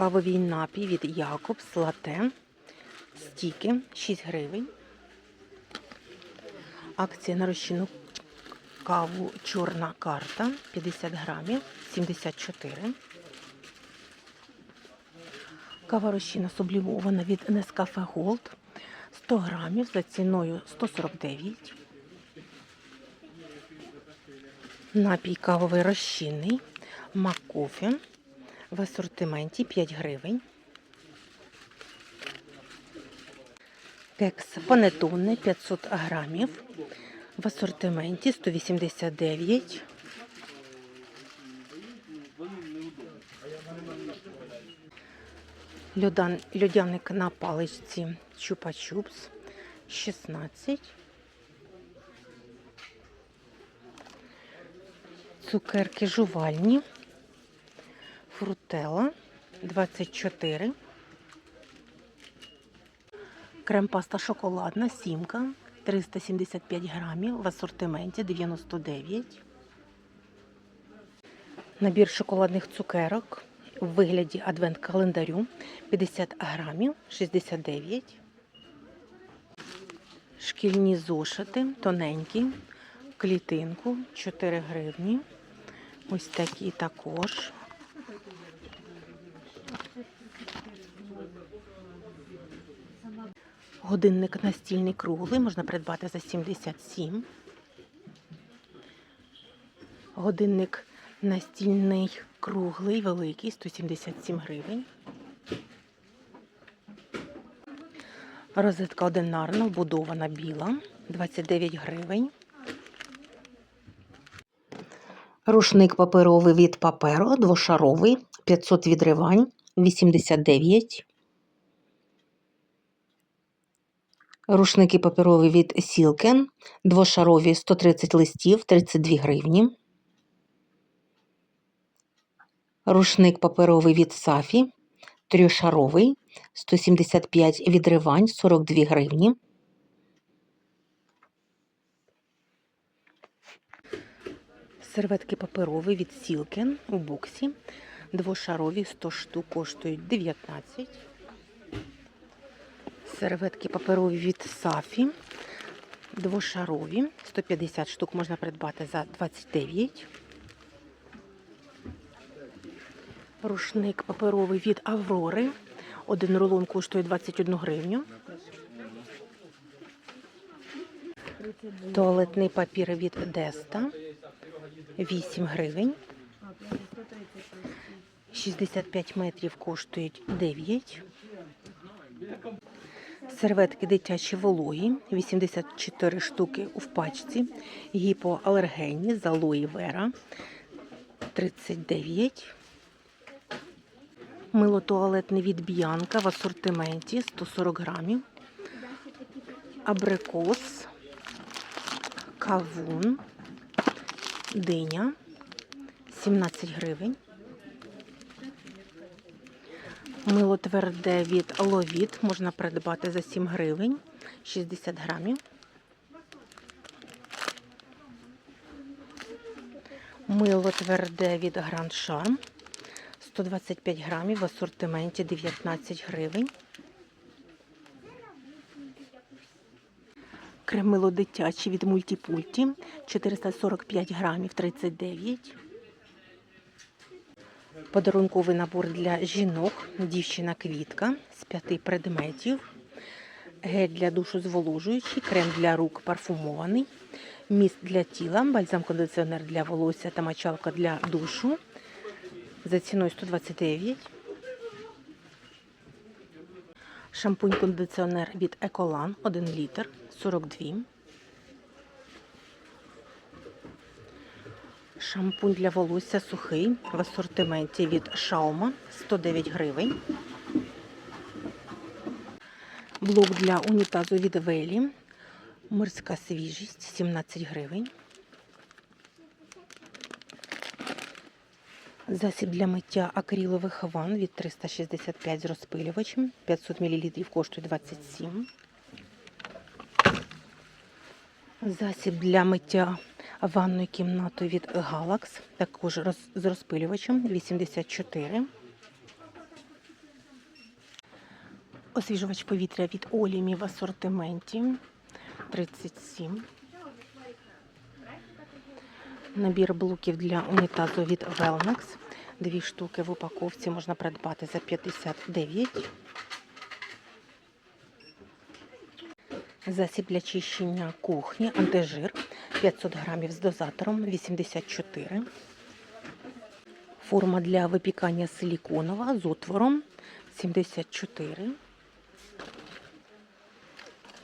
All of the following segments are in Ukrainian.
Кавовий напій від Якобс Лате. Стіки 6 гривень. Акція на розчинну каву Чорна карта 50 грамів 74. Кава розчинна сублімована від Nescafe Gold 100 грамів за ціною 149. Напій кавовий розчинний Маккофе в асортименті 5 гривень. Кекс панетонне 500 грамів в асортименті 189. Льодан, льодяник на паличці Чупа-Чупс 16. Цукерки жувальні. Фрутела 24. Крем-паста шоколадна, сімка 375 грамів в асортименті 99. Набір шоколадних цукерок в вигляді адвент-календарю 50 грамів 69. Шкільні зошити тоненькі, клітинку 4 гривні. Ось такі також. Годинник настільний круглий можна придбати за 77. Годинник настільний круглий, великий 177 гривень. Розетка одинарна, вбудована біла 29 гривень. Рушник паперовий від паперу, двошаровий 500 відривань 89. Рушники паперові від Сілкен, двошарові 130 листів 32 гривні. Рушник паперовий від Сафі, трьошаровий 175 відривань 42 гривні. Серветки паперові від Сілкен у боксі. Двошарові 100 штук коштують 19. Серветки паперові від Сафі. Двошарові. 150 штук можна придбати за 29. Рушник паперовий від Аврори. Один рулон коштує 21 гривню. Туалетний папір від Деста. 8 гривень. 65 метрів коштують 9. Серветки дитячі вологі, 84 штуки в пачці, гіпоалергенні з алої вера 39. Мило туалетне від Б'янка в асортименті 140 грамів. Абрикос, кавун, диня 17 гривень. Мило тверде від Ловіт можна придбати за 7 гривень 60 грамів. Мило тверде від Grand Charm 125 грамів в асортименті 19 гривень. Кремило дитяче від мультипульті 445 грамів 39. Подарунковий набор для жінок, дівчина квітка з п'яти предметів, гель для душу зволожуючий, крем для рук парфумований, міст для тіла, бальзам-кондиціонер для волосся та мочалка для душу за ціною 129. Шампунь-кондиціонер від Еколан 1 літр 42. Шампунь для волосся сухий в асортименті від Шаума 109 гривень. Блок для унітазу від Велі. Морська свіжість 17 гривень. Засіб для миття акрилових ванн від 365 з розпилювачем. 500 мл коштує 27. Засіб для миття ванної кімнати від Galax, також роз- з розпилювачем 84. Освіжувач повітря від Олімі в асортименті 37. Набір блоків для унітазу від Velmax. Дві штуки в упаковці можна придбати за 59. Засіб для чищення кухні, антижир 500 грамів з дозатором 84. Форма для випікання силіконова з отвором 74.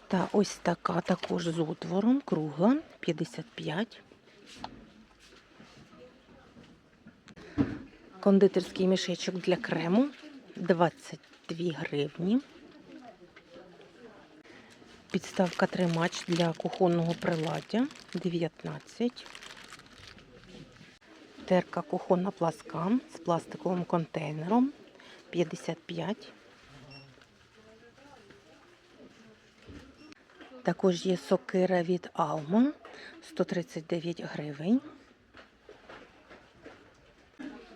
Та ось така також з отвором, кругла 55. Кондитерський мішечок для крему 22 гривні. Підставка тримач для кухонного приладдя 19. Терка кухонна пласка з пластиковим контейнером 55. Також є сокира від Alma 139 гривень.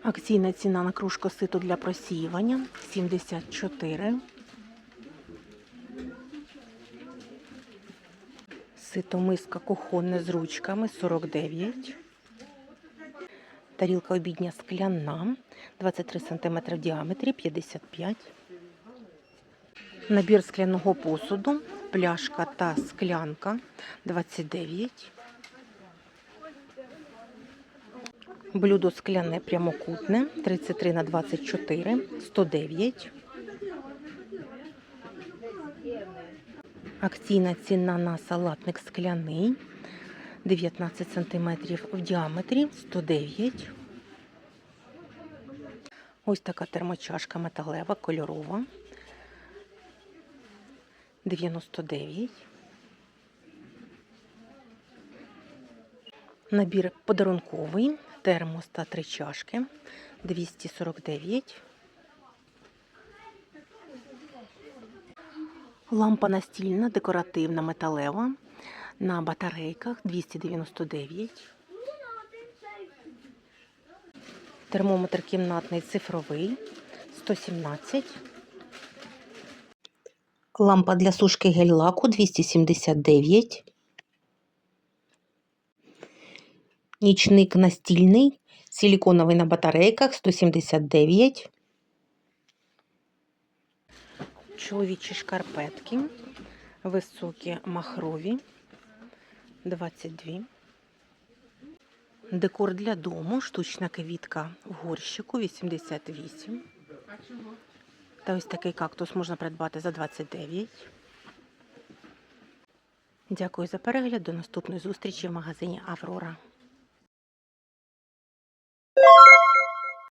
Акційна ціна на кружку ситу для просіювання 74. Ситомиска кухонне з ручками 49. Тарілка обідня скляна 23 см в діаметрі 55. Набір скляного посуду, пляшка та склянка 29. Блюдо скляне прямокутне 33 на 24 109. Акційна ціна на салатник скляний 19 см в діаметрі 109. Ось така термочашка металева, кольорова 99. Набір подарунковий, термос та три чашки 249. Лампа настільна, декоративна, металева на батарейках 299. Термометр кімнатний цифровий 117. Лампа для сушки гель-лаку 279. Нічник настільний, силіконовий на батарейках 179. Чоловічі шкарпетки, високі махрові 22. Декор для дому, штучна квітка в горщику 88. Та ось такий кактус можна придбати за 29. Дякую за перегляд. До наступної зустрічі в магазині Аврора.